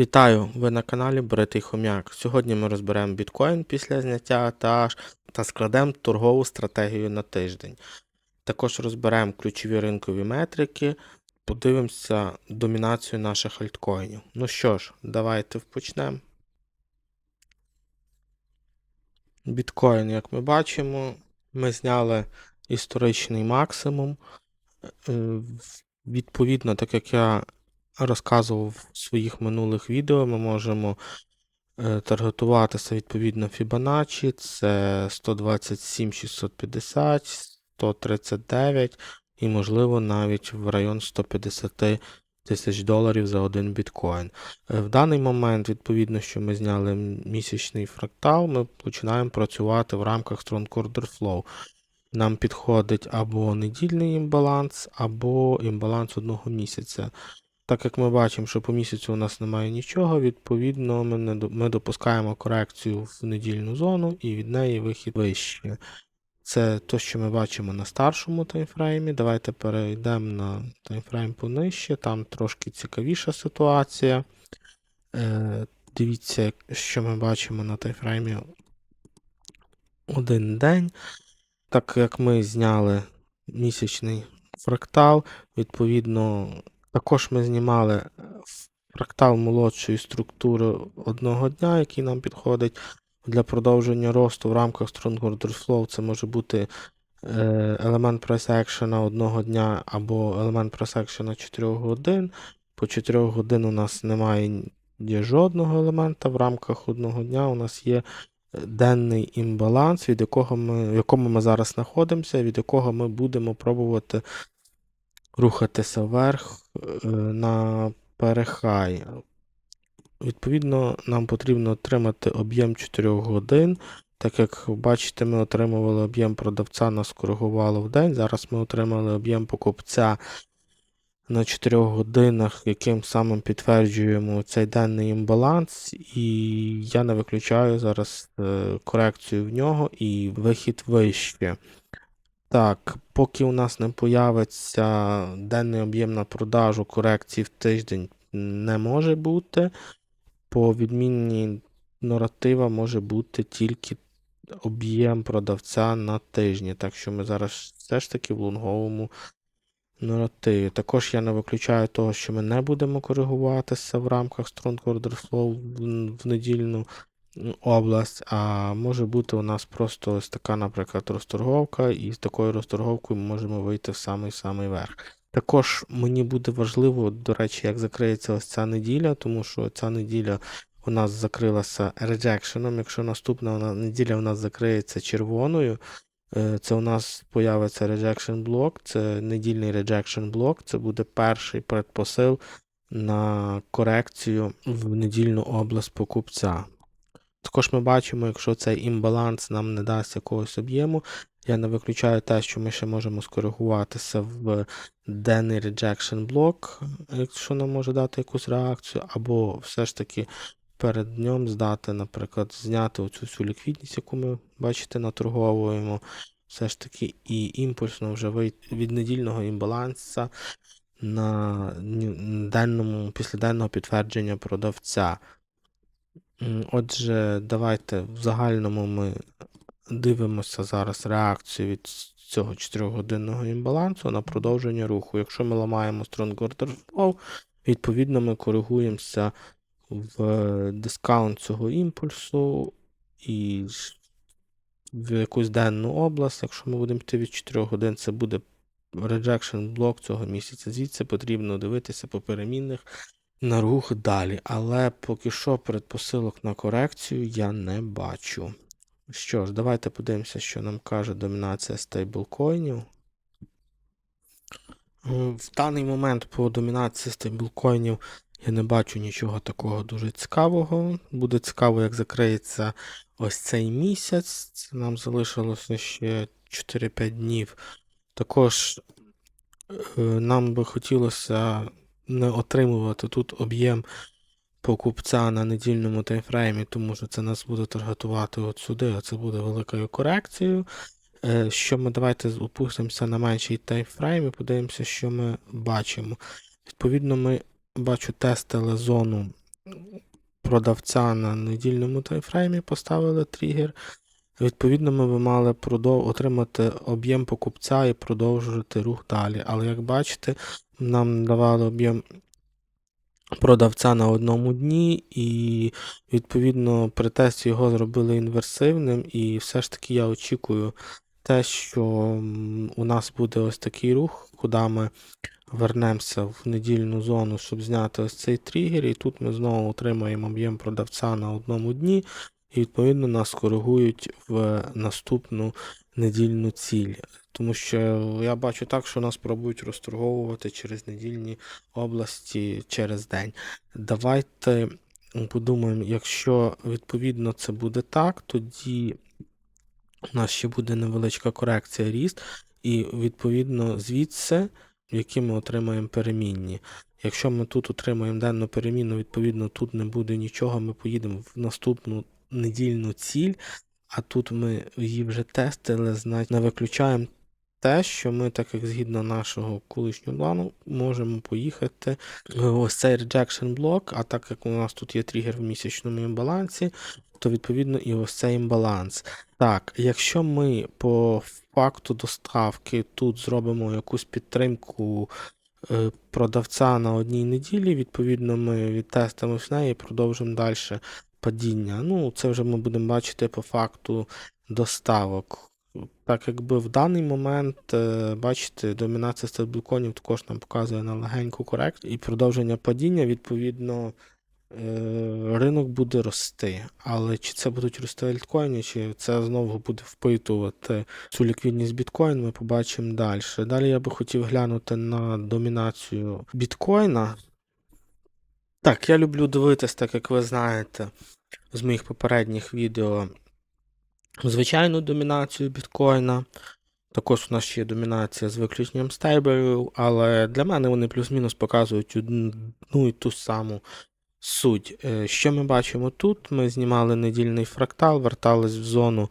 Вітаю! Ви на каналі Бритий Хом'як. Сьогодні ми розберемо біткоін після зняття та, та складемо торгову стратегію на тиждень. Також розберемо ключові ринкові метрики, подивимося домінацію наших альткоїнів. Ну що ж, давайте почнемо. Біткоін, як ми бачимо, ми зняли історичний максимум. Е, Відповідно, так як я розказував в своїх минулих відео, ми можемо е, таргетуватися відповідно Fibonacci, це 127 650, 139 і, можливо, навіть в район 150 тисяч доларів за один біткоін. Е, В даний момент, відповідно, що ми зняли місячний фрактал, ми починаємо працювати в рамках Strong Order Flow. Нам підходить або недільний імбаланс, або імбаланс одного місяця. Так як ми бачимо, що по місяцю у нас немає нічого, відповідно, ми, не, ми допускаємо корекцію в недільну зону і від неї вихід вище. Це те, що ми бачимо на старшому таймфреймі. Давайте перейдемо на таймфрейм понижче, там трошки цікавіша ситуація. Е, дивіться, що ми бачимо на таймфреймі один день. Так як ми зняли місячний фрактал, відповідно, також ми знімали е, фрактал молодшої структури одного дня, який нам підходить для продовження росту в рамках Strong Order Flow. Це може бути е, елемент action одного дня або елемент action 4 годин. По 4 годин у нас немає є жодного елемента. В рамках одного дня у нас є денний імбаланс, від якого ми, в якому ми зараз знаходимося, від якого ми будемо пробувати рухатися вверх е, на перехай. Відповідно, нам потрібно отримати об'єм 4 годин. Так як бачите, ми отримували об'єм продавця, нас коригувало в день. Зараз ми отримали об'єм покупця на 4 годинах, яким самим підтверджуємо цей денний імбаланс, і я не виключаю зараз е, корекцію в нього і вихід вище. Так, поки у нас не появиться денний об'єм на продажу корекції в тиждень не може бути. По відмінні наратива може бути тільки об'єм продавця на тижні. Так що ми зараз все ж таки в лонговому наративі. Також я не виключаю того, що ми не будемо коригуватися в рамках Strong Order Flow в, недільну область, а може бути у нас просто ось така, наприклад, розторговка, і з такою розторговкою ми можемо вийти в самий-самий верх. Також мені буде важливо, до речі, як закриється ось ця неділя, тому що ця неділя у нас закрилася реджекшеном. Якщо наступна неділя у нас закриється червоною, е, це у нас появиться rejection блок, це недільний rejection блок, це буде перший предпосил на корекцію в недільну область покупця. Також ми бачимо, якщо цей імбаланс нам не дасть якогось об'єму, я не виключаю те, що ми ще можемо скоригуватися в денний rejection блок, якщо нам може дати якусь реакцію, або все ж таки перед днем здати, наприклад, зняти оцю всю ліквідність, яку ми бачите, наторговуємо, все ж таки і імпульсно вже вийти від недільного імбаланса на денному, післяденного підтвердження продавця. Отже, давайте в загальному ми дивимося зараз реакцію від цього 4-годинного імбалансу на продовження руху. Якщо ми ламаємо Strong Order Flow, відповідно ми коригуємося в дискаунт цього імпульсу і в якусь денну область. Якщо ми будемо йти від 4 годин, це буде rejection блок цього місяця. Звідси потрібно дивитися по перемінних на рух далі. Але поки що предпосилок на корекцію я не бачу. Що ж, давайте подивимося, що нам каже домінація стейблкоїнів. В даний момент по домінації стейблкоїнів я не бачу нічого такого дуже цікавого. Буде цікаво, як закриється ось цей місяць. Нам залишилося ще 4-5 днів. Також е, нам би хотілося отримувати тут об'єм покупця на недільному таймфреймі, тому що це нас буде таргетувати от сюди, а це буде великою корекцією. Е, Що ми давайте опустимося на менший таймфрейм і подивимося, що ми бачимо. Відповідно, ми бачу тестили зону продавця на недільному таймфреймі поставили тригер. Відповідно, ми б мали продов... отримати об'єм покупця і продовжувати рух далі. Але як бачите, нам давали об'єм продавця на одному дні, і відповідно при тесті його зробили інверсивним. І все ж таки я очікую те, що у нас буде ось такий рух, куди ми вернемося в недільну зону, щоб зняти ось цей тригер, і тут ми знову отримаємо об'єм продавця на одному дні, і відповідно нас коригують в наступну недільну ціль. Тому що я бачу так, що нас пробують розторговувати через недільні області через день. Давайте подумаємо, якщо відповідно це буде так, тоді у нас ще буде невеличка корекція ріст, і відповідно звідси, які ми отримаємо перемінні. Якщо ми тут отримаємо денну перемінну, відповідно тут не буде нічого, ми поїдемо в наступну недільну ціль, а тут ми її вже тестили, значить не виключаємо те, що ми, так як згідно нашого колишнього плану, можемо поїхати ось цей rejection блок, а так як у нас тут є тригер в місячному імбалансі, то відповідно і ось цей імбаланс. Так, якщо ми по факту доставки тут зробимо якусь підтримку е, продавця на одній неділі, відповідно, ми відтестимо в неї і продовжимо далі падіння. Ну, це вже ми будемо бачити по факту доставок. Так, якби в даний момент, е, бачите, домінація стейблкоїнів також нам показує на легеньку корекцію і продовження падіння, відповідно, е, ринок буде рости. Але чи це будуть рости альткоїни, чи це знову буде впитувати цю ліквідність біткоін, ми побачимо далі. Далі я би хотів глянути на домінацію біткоїна. Так, я люблю дивитись, так як ви знаєте, з моїх попередніх відео звичайну домінацію біткоїна. Також у нас ще є домінація з виключенням стейблів, але для мене вони плюс-мінус показують одну і ту саму суть. Е, Що ми бачимо тут? Ми знімали недільний фрактал, вертались в зону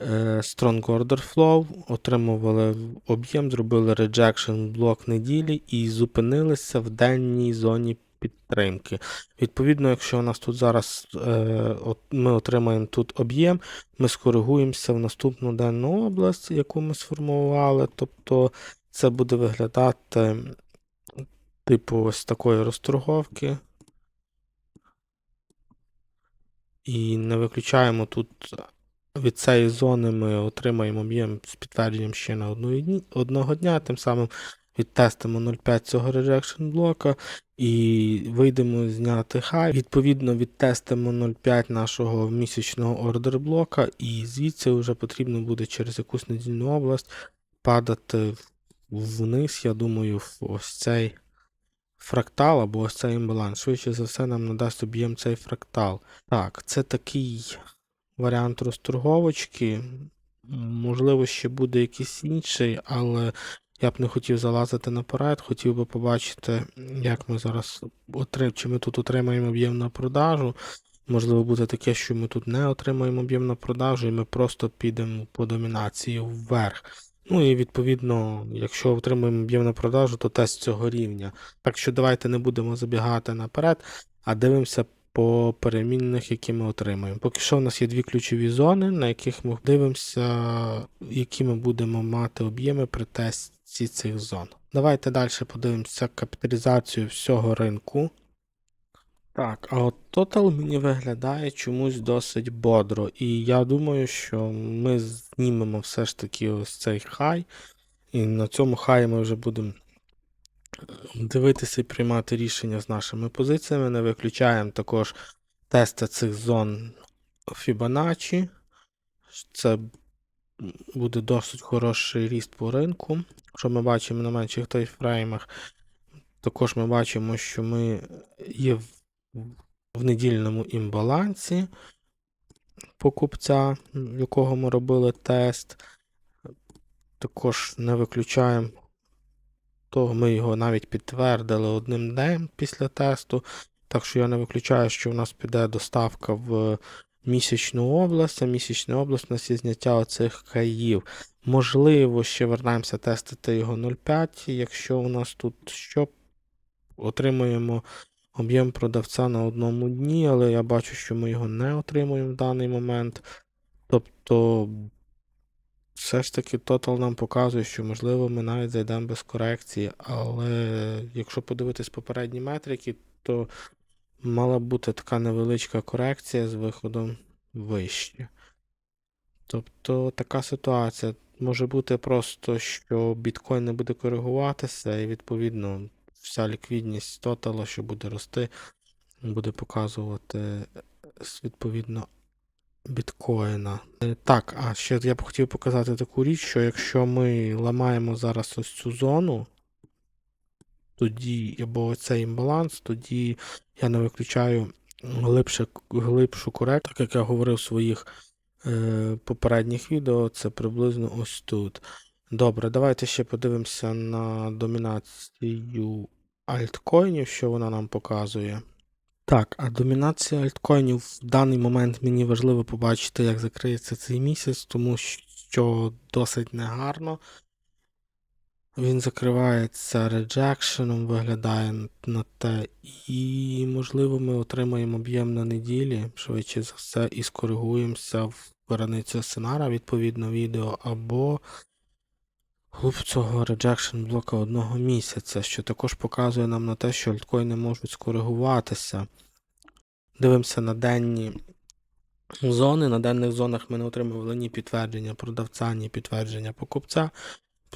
е, Strong Order Flow, отримували об'єм, зробили rejection блок неділі і зупинилися в денній зоні підтримки. Відповідно, якщо у нас тут зараз е, от ми отримаємо тут об'єм, ми скоригуємося в наступну денну область, яку ми сформували. Тобто це буде виглядати типу ось такої розторговки. І не виключаємо тут від цієї зони ми отримаємо об'єм з підтвердженням ще на одного дня, тим самим відтестимо 0,5 цього rejection блока і вийдемо зняти хай. Відповідно, відтестимо 0,5 нашого місячного ордер блока, і звідси вже потрібно буде через якусь недільну область падати вниз, я думаю, в ось цей фрактал або ось цей імбаланс. Швидше за все, нам надасть об'єм цей фрактал. Так, це такий варіант розторговочки. Можливо, ще буде якийсь інший, але я б не хотів залазити наперед, хотів би побачити, як ми зараз отрим... чи ми тут отримаємо об'єм на продажу. Можливо, буде таке, що ми тут не отримаємо об'єм на продажу, і ми просто підемо по домінації вверх. Ну і відповідно, якщо отримаємо об'єм на продажу, то тест цього рівня. Так що давайте не будемо забігати наперед, а дивимося по перемінних, які ми отримаємо. Поки що у нас є дві ключові зони, на яких ми дивимося, які ми будемо мати об'єми при тесті цих зон. Давайте далі подивимося капіталізацію всього ринку. Так, а от Total мені виглядає чомусь досить бодро. І я думаю, що ми знімемо все ж таки ось цей хай. І на цьому хаї ми вже будемо дивитися і приймати рішення з нашими позиціями. Не виключаємо також тести цих зон Fibonacci. Це буде досить хороший ріст по ринку. Що ми бачимо на менших тайфреймах. Також ми бачимо, що ми є в, в недільному імбалансі покупця, якого ми робили тест. Також не виключаємо того, ми його навіть підтвердили одним днем після тесту. Так що я не виключаю, що в нас піде доставка в місячну область, а місячна область у нас є зняття оцих каїв. Можливо, ще вернемося тестити його 0,5, якщо у нас тут що отримуємо об'єм продавця на одному дні, але я бачу, що ми його не отримуємо в даний момент. Тобто, все ж таки, тотал нам показує, що можливо ми навіть зайдемо без корекції, але якщо подивитись попередні метрики, то мала бути така невеличка корекція з виходом вище. Тобто така ситуація. Може бути просто, що біткоін не буде коригуватися, і відповідно вся ліквідність тотала, що буде рости, буде показувати е, відповідно біткоїна. Е, Так, а ще я б хотів показати таку річ, що якщо ми ламаємо зараз ось цю зону, тоді, або цей імбаланс, тоді я не виключаю глибше, глибшу корекцію, так як я говорив в своїх е, попередніх відео, це приблизно ось тут. Добре, давайте ще подивимося на домінацію альткоїнів, що вона нам показує. Так, а домінація альткоїнів в даний момент мені важливо побачити, як закриється цей місяць, тому що досить негарно. Він закривається реджекшеном, виглядає на те, і, можливо, ми отримаємо об'єм на неділі, швидше за все, і скоригуємося в границю сценара, відповідно відео, або глуб цього реджекшн блока одного місяця, що також показує нам на те, що альткоїни можуть скоригуватися. Дивимося на денні зони. На денних зонах ми не отримували ні підтвердження продавця, ні підтвердження покупця.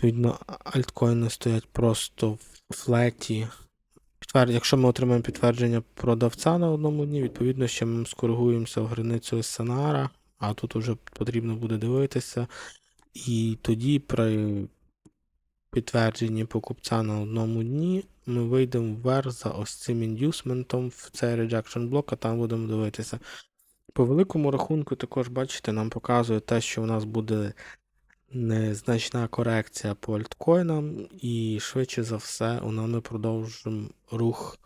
Відповідно, альткоїни стоять просто в флеті. Якщо ми отримаємо підтвердження продавця на одному дні, відповідно, ще ми скоригуємося в границю сценара, а тут вже потрібно буде дивитися. І тоді при підтвердженні покупця на одному дні ми вийдемо вверх за ось цим індюсментом в цей rejection блок, а там будемо дивитися. По великому рахунку, також, бачите, нам показує те, що у нас буде незначна корекція по альткоїнам, і швидше за все, нас ми продовжимо рух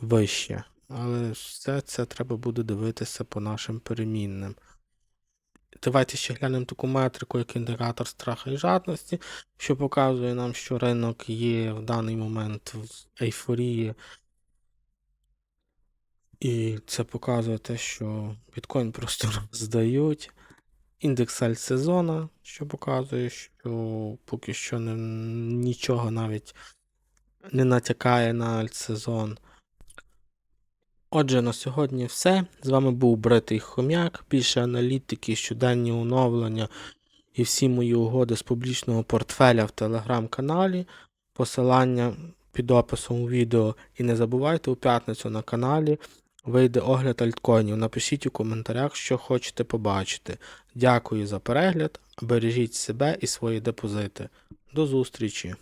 вище. Але все це треба буде дивитися по нашим перемінним. Давайте ще глянемо таку метрику, як індикатор страха і жадності, що показує нам, що ринок є в даний момент в ейфорії. І це показує те, що біткоін просто здають. Індекс альтсезона, що показує, що поки що не, нічого навіть не натякає на альтсезон. Отже, на сьогодні все. З вами був Бритий Хом'як. Більше аналітики, щоденні оновлення і всі мої угоди з публічного портфеля в телеграм-каналі. Посилання під описом у відео. І не забувайте у п'ятницю на каналі вийде огляд альткоїнів. Напишіть у коментарях, що хочете побачити. Дякую за перегляд. Бережіть себе і свої депозити. До зустрічі!